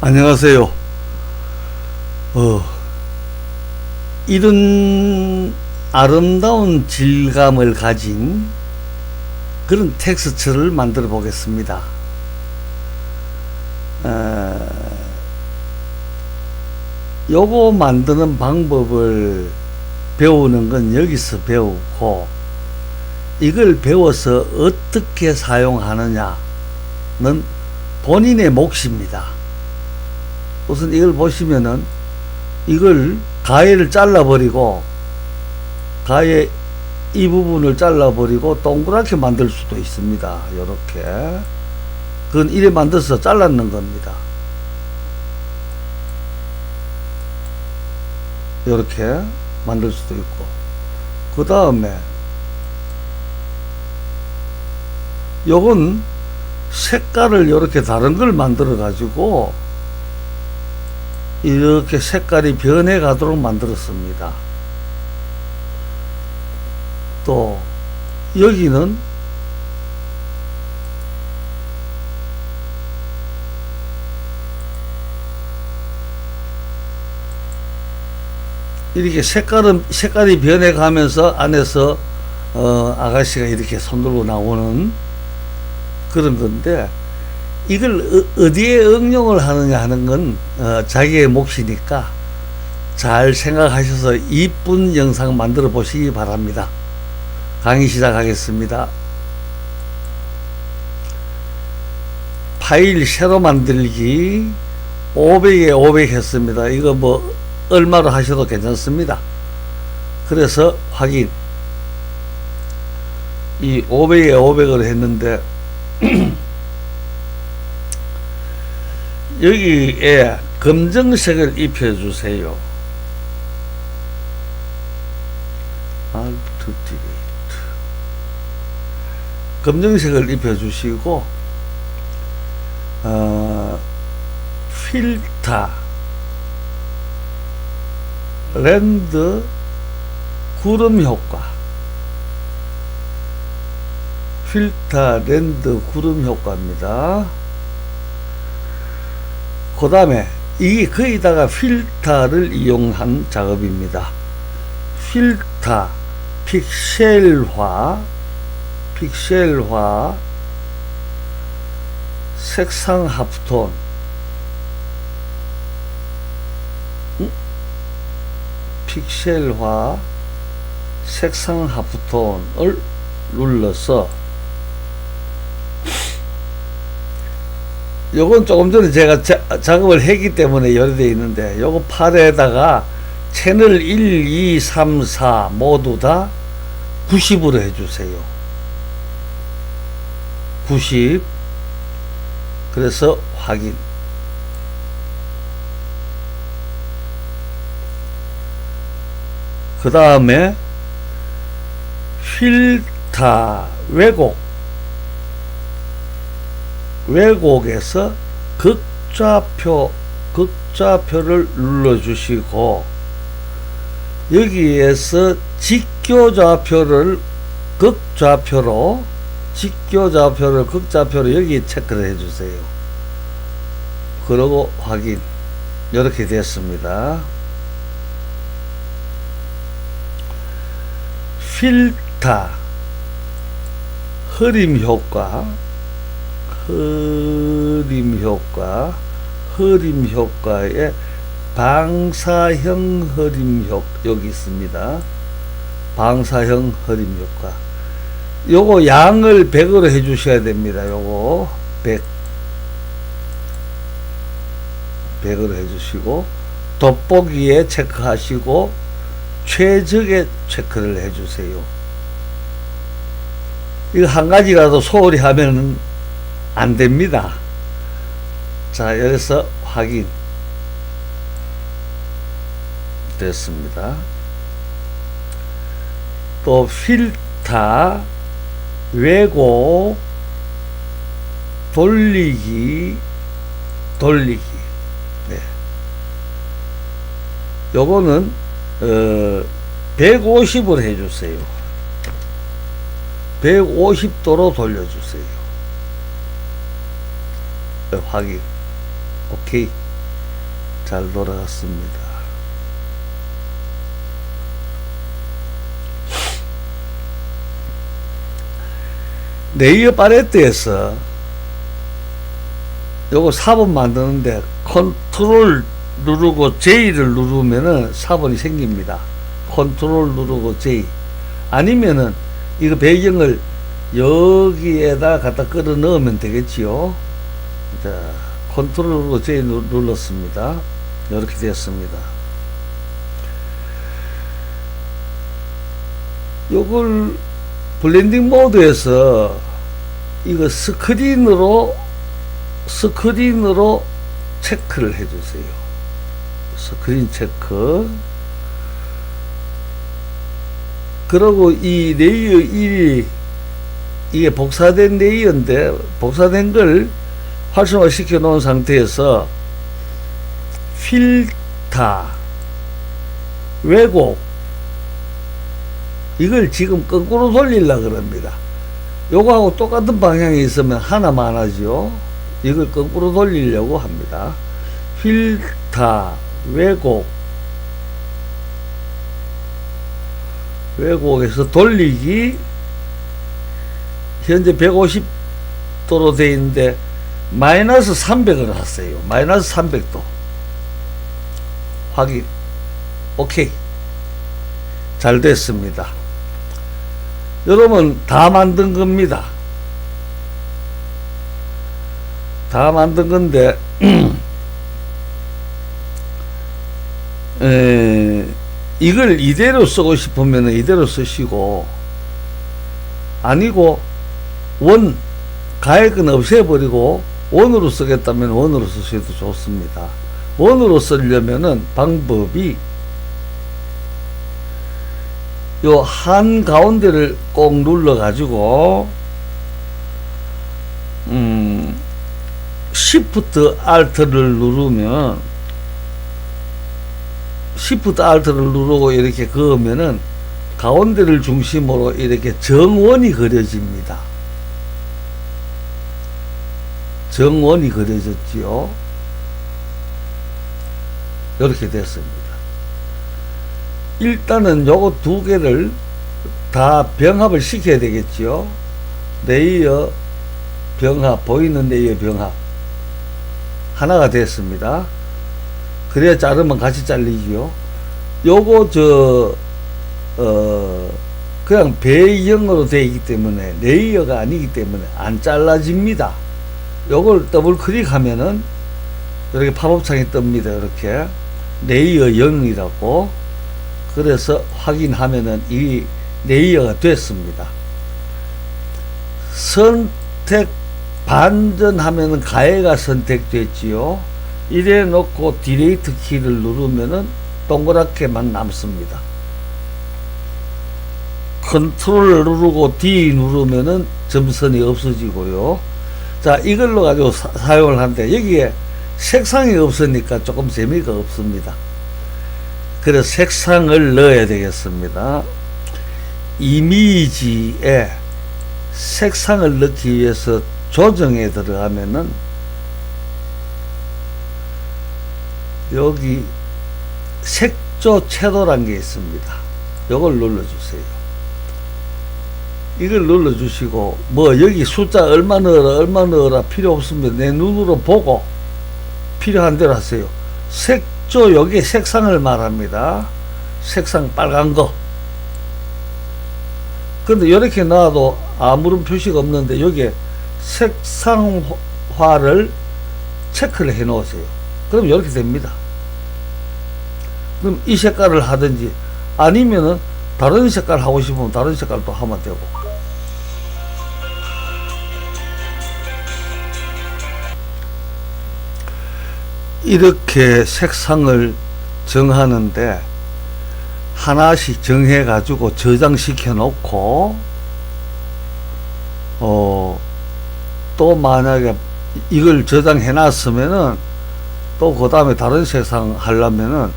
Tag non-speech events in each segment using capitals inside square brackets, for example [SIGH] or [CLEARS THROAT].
안녕하세요. 어, 이런 아름다운 질감을 가진 그런 텍스처를 만들어 보겠습니다. 어, 요거 만드는 방법을 배우는 건 여기서 배우고 이걸 배워서 어떻게 사용하느냐는 본인의 몫입니다. 우선 이걸 보시면은 이걸 가해를 잘라버리고 가해 이 부분을 잘라버리고 동그랗게 만들 수도 있습니다. 이렇게 그건 이래 만들어서 잘랐는 겁니다. 이렇게 만들 수도 있고 그 다음에 요건 색깔을 이렇게 다른 걸 만들어 가지고 이렇게 색깔이 변해 가도록 만들었습니다. 또 여기는 이렇게 색깔은 색깔이 변해 가면서 안에서 어 아가씨가 이렇게 손 들고 나오는 그런 건데 이걸 어- 어디에 응용을 하느냐 하는 건 어, 자기의 몫이니까 잘 생각하셔서 이쁜 영상 만들어 보시기 바랍니다. 강의 시작하겠습니다. 파일 새로 만들기 500에 500 했습니다. 이거 뭐 얼마로 하셔도 괜찮습니다. 그래서 확인 이 500에 500을 했는데 [CLEARS THROAT] 여기에 검정색을 입혀주세요. 알트 디레이트. 검정색을 입혀주시고, 어, 필터, 랜드, 구름 효과. 필터, 랜드, 구름 효과입니다. 그 다음에 이게 거기다가 필터를 이용한 작업입니다. 필터, 픽셀화, 픽셀화, 색상 합톤, 음? 픽셀화, 색상 합톤을 눌러서 요건 조금 전에 제가 자, 작업을 했기 때문에 열되어 있는데 요거 팔에다가 채널 1, 2, 3, 4 모두 다 90으로 해주세요. 90 그래서 확인. 그 다음에 필터 왜곡 왜곡에서 극좌표 극좌표를 눌러주시고 여기에서 직교좌표를 극좌표로 직교좌표를 극좌표로 여기 체크를 해주세요. 그러고 확인 이렇게 됐습니다. 필터 흐림 효과 흐림 효과, 흐림 효과에 방사형 흐림 효 여기 있습니다. 방사형 흐림 효과. 요거 양을 100으로 해 주셔야 됩니다. 요거 100 100으로 해 주시고 돋보기에 체크하시고 최적의 체크를 해 주세요. 이거 한 가지라도 소홀히 하면은 안 됩니다. 자, 여기서 확인 됐습니다. 또 필터 왜곡 돌리기 돌리기 네. 요거는 어 150을 해주세요. 150도로 돌려주세요. 네, 확인. 오케이. 잘 돌아갔습니다. 레이어 팔레트에서 요거 4번 만드는데 컨트롤 누르고 J를 누르면은 4번이 생깁니다. 컨트롤 누르고 J. 아니면은 이거 배경을 여기에다 갖다 끌어 넣으면 되겠지요. 자, 컨트롤 누르고 J 누- 눌렀습니다. 이렇게 됐습니다. 요걸 블렌딩 모드에서 이거 스크린으로 스크린으로 체크를 해주세요. 스크린 체크. 그리고 이 레이어 1이 이게 복사된 레이어인데 복사된 걸 활성화 시켜 놓은 상태에서 필터 왜곡 이걸 지금 거꾸로 돌리려 그럽니다. 요거하고 똑같은 방향이 있으면 하나만 하죠. 이걸 거꾸로 돌리려고 합니다. 필터, 왜곡, 왜곡에서 돌리기, 현재 150도로 돼 있는데, 마이너스 300을 하세요. 마이너스 300도. 확인. 오케이. 잘 됐습니다. 여러분, 다 만든 겁니다. 다 만든 건데 [CLEARS THROAT] 에, 이걸 이대로 쓰고 싶으면 이대로 쓰시고 아니고 원 가액은 없애버리고 원으로 쓰겠다면 원으로 쓰셔도 좋습니다. 원으로 쓰려면은 방법이 요 한 가운데를 꼭 눌러 가지고 음 Shift Alt를 누르면 Shift Alt를 누르고 이렇게 그으면은 가운데를 중심으로 이렇게 정원이 그려집니다. 정원이 그려졌지요. 이렇게 됐습니다. 일단은 요거 두 개를 다 병합을 시켜야 되겠지요. 레이어 병합, 보이는 레이어 병합. 하나가 됐습니다. 그래야 자르면 같이 잘리지요. 요거 저, 어, 그냥 배경으로 되어 있기 때문에 레이어가 아니기 때문에 안 잘라집니다. 요걸 더블 클릭하면은 이렇게 팝업창이 뜹니다. 이렇게 레이어 0이라고 그래서 확인하면은 이 레이어가 됐습니다. 선택 반전하면은 가해가 선택됐지요. 이래 놓고 디레이트 키를 누르면은 동그랗게만 남습니다. 컨트롤 누르고 D 누르면은 점선이 없어지고요. 자, 이걸로 가지고 사, 사용을 하는데 여기에 색상이 없으니까 조금 재미가 없습니다. 그래서 색상을 넣어야 되겠습니다. 이미지에 색상을 넣기 위해서 조정에 들어가면은 여기 색조 채도란 게 있습니다. 이걸 눌러주세요. 이걸 눌러주시고 뭐 여기 숫자 얼마 넣어라 얼마 넣어라 필요 없으면 내 눈으로 보고 필요한 대로 하세요. 색조 여기 색상을 말합니다. 색상 빨간 거. 근데 이렇게 놔도 아무런 표시가 없는데 여기에 색상화를 체크를 해 놓으세요. 그럼 이렇게 됩니다. 그럼 이 색깔을 하든지 아니면은 다른 색깔 하고 싶으면 다른 색깔도 하면 되고. 이렇게 색상을 정하는데 하나씩 정해 가지고 저장시켜 놓고 어 또 만약에 이걸 저장해 놨으면은 또 그 다음에 다른 색상 하려면은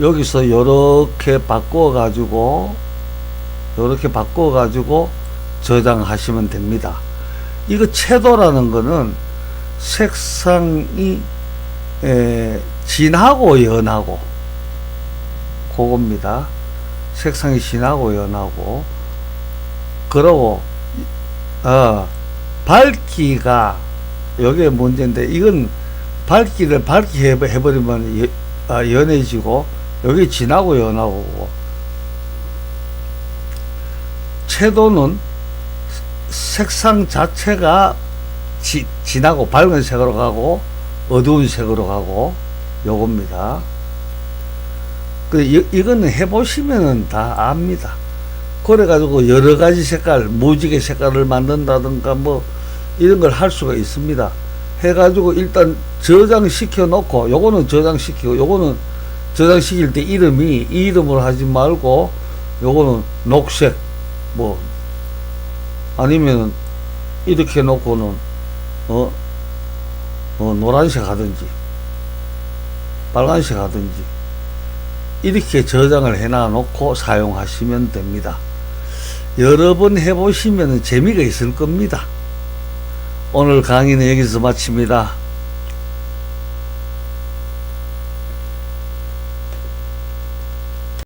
여기서 이렇게 바꿔 가지고 이렇게 바꿔 가지고 저장하시면 됩니다. 이거 채도라는 거는 색상이 에, 진하고 연하고 그겁니다. 색상이 진하고 연하고 그러고 어 밝기가 여기에 문제인데 이건 밝기를 밝게 해버- 해버리면 여- 아, 연해지고 여기 진하고 연하고 채도는 색상 자체가 지, 진하고 밝은 색으로 가고 어두운 색으로 가고 요겁니다. 그 이, 이거는 해보시면은 다 압니다. 그래가지고 여러 가지 색깔, 무지개 색깔을 만든다든가 뭐 이런 걸 할 수가 있습니다. 해가지고 일단 저장시켜 놓고 요거는 저장시키고 요거는 저장시킬 때 이름이 이 이름으로 하지 말고 요거는 녹색 뭐 아니면 이렇게 놓고는 어, 어 노란색 하든지 빨간색 하든지 이렇게 저장을 해놔 놓고 사용하시면 됩니다. 여러 번 해보시면 재미가 있을 겁니다. 오늘 강의는 여기서 마칩니다.